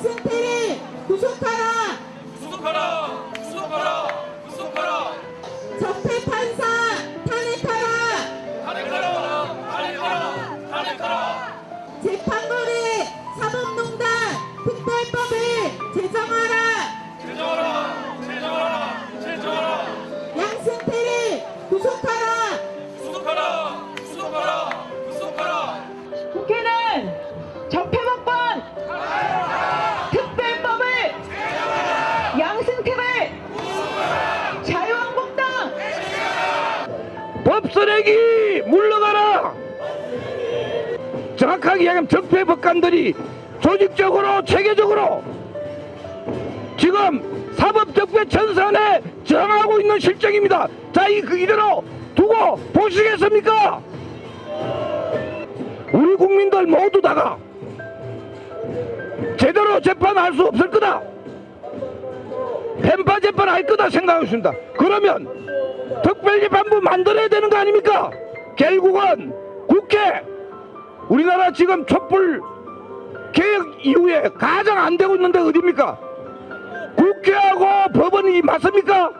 양승태를 구속하라 구속하라! 구속하라! 구속하라! 적폐 판사 탄핵하라 탄핵하라! 탄핵하라! 탄핵하라! 재판 법쓰레기 물러가라! 정확하게 이야기하면 적폐 법관들이 조직적으로 체계적으로 지금 사법적폐 전선에 정하고 있는 실정입니다. 자, 이, 그 이대로 두고 보시겠습니까? 우리 국민들 모두 다가 제대로 재판할 수 없을 거다. 편파 재판할 거다 생각하고 있습니다. 그러면 특별재판부 만들어야 되는 거 아닙니까? 결국은 국회 우리나라 지금 촛불 개혁 이후에 가장 안 되고 있는데 어디입니까? 국회하고 법원이 맞습니까?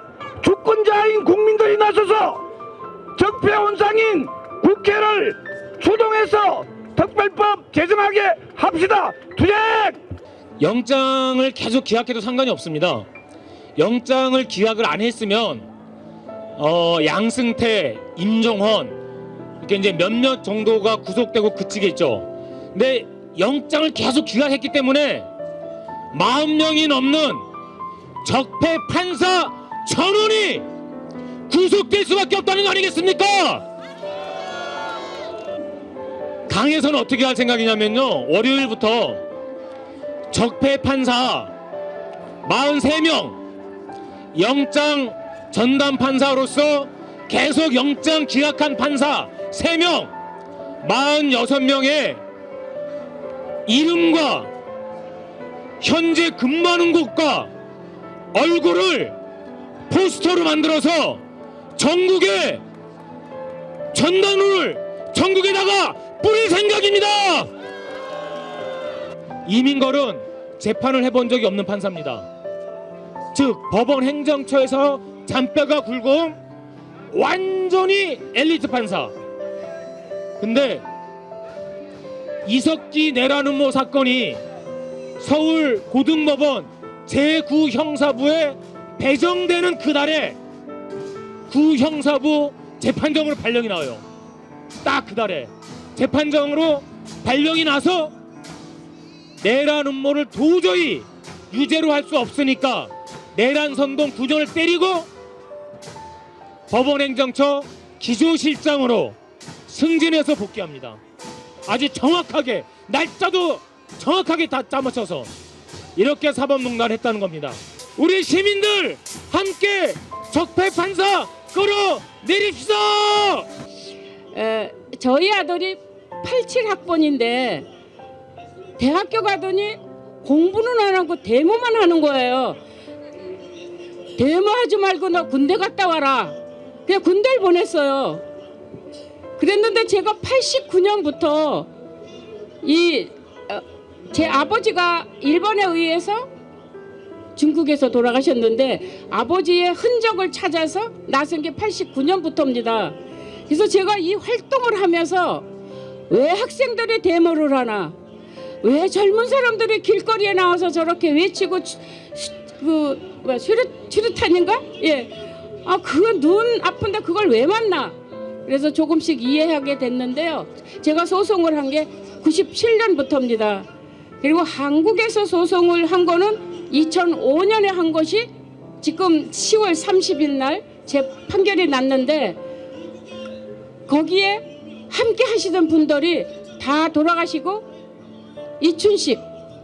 주권자인 국민들이 나서서 적폐 원상인 국회를 주동해서 특별법 제정하게 합시다. 투쟁! 영장을 계속 기각해도 상관이 없습니다. 영장을 기각을 안 했으면 어, 양승태, 임종헌 이렇게 이제 몇몇 정도가 구속되고 그치겠죠. 근데 영장을 계속 기각했기 때문에 40명이 넘는 적폐 판사 전원이 구속될 수밖에 없다는 거 아니겠습니까? 당에서는 어떻게 할 생각이냐면요. 월요일부터 적폐 판사 43명 영장 전담 판사로서 계속 영장 기각한 판사 3명 46명의 이름과 현재 근무하는 곳과 얼굴을 포스터로 만들어서 전국에 전단을 전국에다가 뿌릴 생각입니다. 이민걸은 재판을 해본 적이 없는 판사입니다. 즉 법원 행정처에서 잔뼈가 굵은 완전히 엘리트 판사. 근데 이석기 내란음모 사건이 서울 고등법원 제9 형사부에 배정되는 그달에 구 형사부 재판정으로 발령이 나와요. 딱 그달에 재판정으로 발령이 나서 내란 음모를 도저히 유죄로 할 수 없으니까 내란 선동 구정을 때리고 법원행정처 기조실장으로 승진해서 복귀합니다. 아주 정확하게 날짜도 정확하게 다 짜맞춰서 이렇게 사법농단을 했다는 겁니다. 우리 시민들 함께 적폐 판사 끌어내립시다. 에, 저희 아들이 87학번인데 대학교 가더니 공부는 안 하고 데모만 하는 거예요. 데모하지 말고 너 군대 갔다 와라. 그냥 군대를 보냈어요. 그랬는데 제가 89년부터 이 어, 제 아버지가 일본에 의해서 중국에서 돌아가셨는데 아버지의 흔적을 찾아서 나선 게 89년부터입니다. 그래서 제가 이 활동을 하면서 왜 학생들이 데모를 하나? 왜 젊은 사람들이 길거리에 나와서 저렇게 외치고 그 뭐야 수류탄인가? 수류탄인가? 예. 아 그거 눈 아픈데 그걸 왜 만나? 그래서 조금씩 이해하게 됐는데요. 제가 소송을 한 게 97년부터입니다. 그리고 한국에서 소송을 한 거는 2005년에 한 것이 지금 10월 30일 날 제 판결이 났는데 거기에 함께 하시던 분들이 다 돌아가시고 이춘식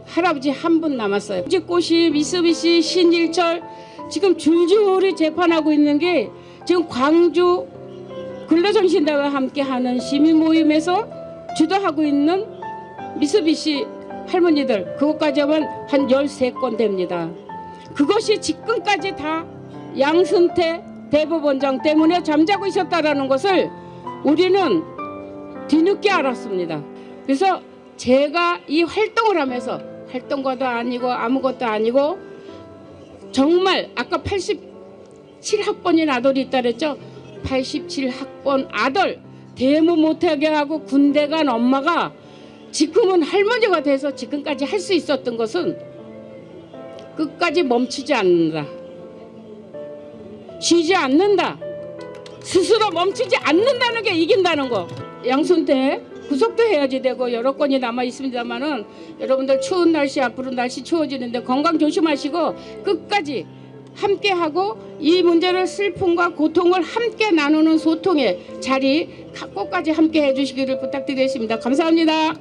할아버지 한 분 남았어요. 지꽃이 미쓰비시 신일철 지금 줄줄이 재판하고 있는 게 지금 광주 근로정신대와 함께하는 시민 모임에서 주도하고 있는 미쓰비시 할머니들 그것까지 하면 한 13건 됩니다. 그것이 지금까지 다 양승태 대법원장 때문에 잠자고 있었다라는 것을 우리는 뒤늦게 알았습니다. 그래서 제가 이 활동을 하면서 활동가도 아니고 아무것도 아니고 정말 아까 87학번인 아들이 있다 그랬죠? 87학번 아들 대무 못하게 하고 군대 간 엄마가 지금은 할머니가 돼서 지금까지 할 수 있었던 것은 끝까지 멈추지 않는다. 쉬지 않는다. 스스로 멈추지 않는다는 게 이긴다는 거. 양손대 구속도 해야지 되고 여러 건이 남아 있습니다만은 여러분들 추운 날씨 앞으로 날씨 추워지는데 건강 조심하시고 끝까지 함께 하고 이 문제를 슬픔과 고통을 함께 나누는 소통의 자리 꼭까지 함께 해주시기를 부탁드리겠습니다. 감사합니다.